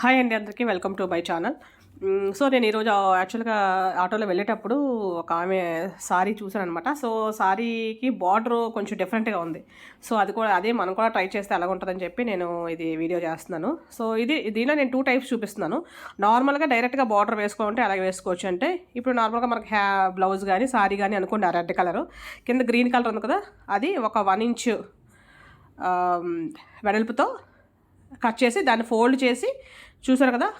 Hi అండి అందరికీ welcome to my channel. So నేను ఈరోజు యాక్చువల్గా ఆటోలో వెళ్ళేటప్పుడు ఒక ఆమె సారీ చూసాను అనమాట సో సారీకి బార్డర్ కొంచెం డిఫరెంట్గా ఉంది. సో అది కూడా అదే మనం కూడా ట్రై చేస్తే ఎలా ఉంటుందని చెప్పి నేను ఇది వీడియో చేస్తున్నాను. సో ఇది దీనిలో నేను టూ టైప్స్ చూపిస్తున్నాను. నార్మల్గా డైరెక్ట్గా బార్డర్ వేసుకోవాలంటే అలాగే వేసుకోవచ్చు. అంటే ఇప్పుడు నార్మల్గా మనకి హ్యా బ్లౌజ్ కానీ సారీ కానీ అనుకోండి ఆ రెడ్ కలర్. కింద గ్రీన్ కలర్ ఉంది కదా అది ఒక వన్ ఇంచ్ వెడల్పుతో కట్ చేసి దాన్ని ఫోల్డ్ చేసి చూసారు కదా?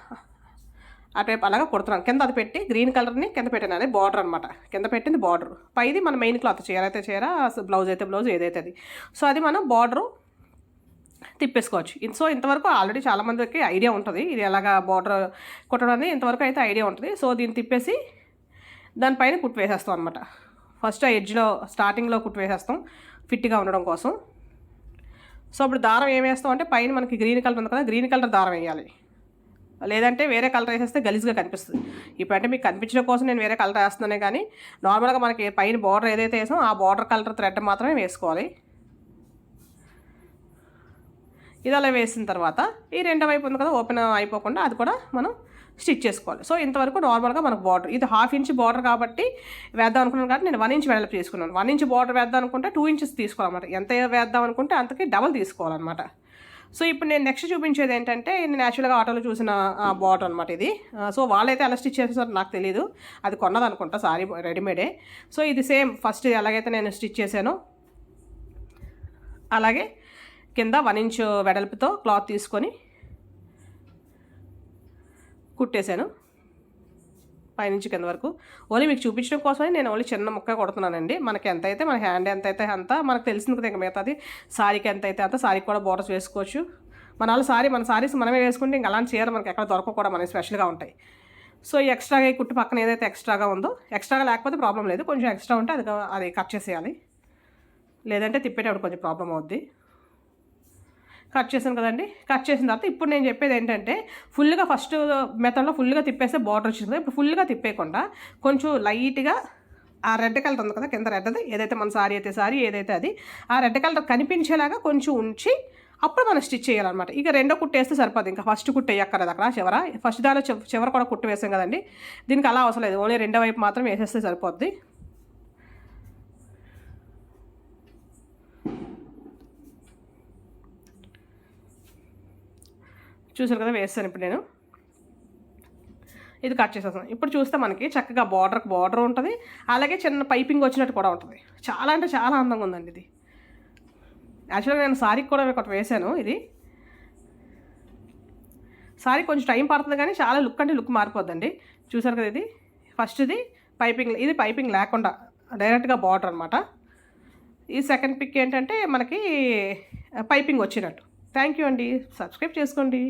అటువైపు అలాగా కుడుతున్నాను కింద అది పెట్టి గ్రీన్ కలర్ని కింద పెట్టాను. అది బార్డర్ అనమాట కింద పెట్టింది బార్డర్. పైది మన మెయిన్ క్లాత్ చీర అయితే చీర బ్లౌజ్ అయితే బ్లౌజ్ ఏదైతే అది. సో అది మనం బార్డరు తిప్పేసుకోవచ్చు. ఇన్- సో ఇంతవరకు ఆల్రెడీ చాలామందికి ఐడియా ఉంటుంది. ఇది ఎలాగా బార్డర్ కుట్టడం అనేది ఇంతవరకు అయితే ఐడియా ఉంటుంది. సో దీన్ని తిప్పేసి దానిపైన కుట్టు వేసేస్తాం అనమాట ఫస్ట్ ఆ ఎడ్జ్లో స్టార్టింగ్లో కుట్టు వేసేస్తాం. ఫిట్గా ఉండడం కోసం. సో అప్పుడు దారం ఏం వేస్తాం అంటే పైన మనకి గ్రీన్ కలర్ ఉంది కదా గ్రీన్ కలర్ దారం వేయాలి. లేదంటే వేరే కలర్ వేసేస్తే గలీజ్గా కనిపిస్తుంది. ఇప్పుడు అంటే మీకు కనిపించడం కోసం నేను వేరే కలర్ వేస్తున్నానే కానీ నార్మల్గా మనకి పైన బార్డర్ ఏదైతే వేసామో ఆ బార్డర్ కలర్ థ్రెడ్ మాత్రమే వేసుకోవాలి. ఇది అలా వేసిన తర్వాత ఈ రెండో వైపు ఉంది కదా ఓపెన్ అయిపోకుండా అది కూడా మనం స్టిచ్ చేసుకోవాలి. సో ఇంతవరకు నార్మల్గా మనకు బార్డర్ ఇది హాఫ్ ఇంచ్ బార్డర్ కాబట్టి వేద్దాం అనుకున్నాను కాబట్టి నేను వన్ ఇంచ్ వెడల్పు తీసుకున్నాను వన్ ఇంచ్ బార్డర్ వేద్దాం అనుకుంటే టూ ఇంచెస్ తీసుకోవాలన్నమాట. ఎంత వేద్దాం అనుకుంటే అంతకి డబల్ తీసుకోవాలన్నమాట. సో ఇప్పుడు నేను నెక్స్ట్ చూపించేది ఏంటంటే నేను యాక్చువల్గా ఆటోలో చూసిన బాటర్ అనమాట ఇది. సో వాళ్ళైతే ఎలా స్టిచ్ చేసేసారో నాకు తెలియదు అది కొన్నది అనుకుంటా సారీ రెడీమేడే. సో ఇది సేమ్ ఫస్ట్ ఎలాగైతే నేను స్టిచ్ చేశానో అలాగే కింద వన్ ఇంచ్ వెడల్పుతో క్లాత్ తీసుకొని కుట్టేశాను. పైనుంచి కింద వరకు. ఓన్లీ మీకు చూపించడం కోసమే నేను ఓన్లీ చిన్న ముక్క కొడుతున్నానండి. మనకి ఎంత అయితే మన హ్యాండ్ ఎంత అయితే అంత మనకు తెలిసింది కదా ఇంకా మిగతాది. సారీకి ఎంత అయితే అంత సారీకి కూడా బోర్డర్స్ వేసుకోవచ్చు. మన వాళ్ళు సారీ మన సారీస్ మనమే వేసుకుంటే ఇంకా అలాంటి చీర మనకి ఎక్కడ దొరక కూడా మనకి స్పెషల్గా ఉంటాయి. సో ఈ ఎక్స్ట్రాగా ఈ కుట్టు పక్కన ఏదైతే ఎక్స్ట్రాగా ఉందో ఎక్స్ట్రాగా లేకపోతే ప్రాబ్లం లేదు. కొంచెం ఎక్స్ట్రా ఉంటే అది అది కట్ చేసేయాలి. లేదంటే తిప్పేటప్పుడు కొంచెం ప్రాబ్లం అవుద్ది. కట్ చేశాను కదండి. కట్ చేసిన తర్వాత ఇప్పుడు నేను చెప్పేది ఏంటంటే ఫుల్గా ఫస్ట్ మెథడ్లో ఫుల్గా తిప్పేస్తే బార్డర్ వచ్చింది కదా. ఇప్పుడు ఫుల్గా తిప్పేయకుండా కొంచెం లైట్గా ఆ రెడ్ కలర్ ఉంది కదా కింద రెడ్ది. ఏదైతే మన సారీ అయితే సారీ ఏదైతే అది ఆ రెడ్ కలర్ కనిపించేలాగా కొంచెం ఉంచి అప్పుడు మనం స్టిచ్ చేయాలన్నమాట. ఇక రెండో కుట్టు వేస్తే సరిపోదు. ఇంకా ఫస్ట్ కుట్టు వేయక్కర్లేదు అక్కడ చివర. ఫస్ట్ దానిలో చివర కూడా కుట్టు వేసాం కదండి. దీనికి అలా అవసరం లేదు. ఓన్లీ రెండో వైపు మాత్రం వేసేస్తే సరిపోద్ది. చూసారు కదా వేస్తాను ఇప్పుడు నేను. ఇది కట్ చేసేస్తాను. ఇప్పుడు చూస్తే మనకి చక్కగా బార్డర్కి బార్డర్ ఉంటుంది. అలాగే చిన్న పైపింగ్ వచ్చినట్టు కూడా ఉంటుంది. చాలా అంటే చాలా అందంగా ఉందండి ఇది. యాక్చువల్గా నేను సారీకి కూడా ఒకటి వేశాను ఇది. సారీ కొంచెం టైం పడుతుంది కానీ చాలా లుక్ అంటే లుక్ మారిపోద్దండి. చూసారు కదా ఇది? ఫస్ట్ ఇది పైపింగ్ ఇది పైపింగ్ లేకుండా డైరెక్ట్గా బార్డర్ అనమాట ఈ సెకండ్ పిక్ ఏంటంటే మనకి పైపింగ్ వచ్చినట్టు. థ్యాంక్ యూ అండి. సబ్స్క్రైబ్ చేసుకోండి.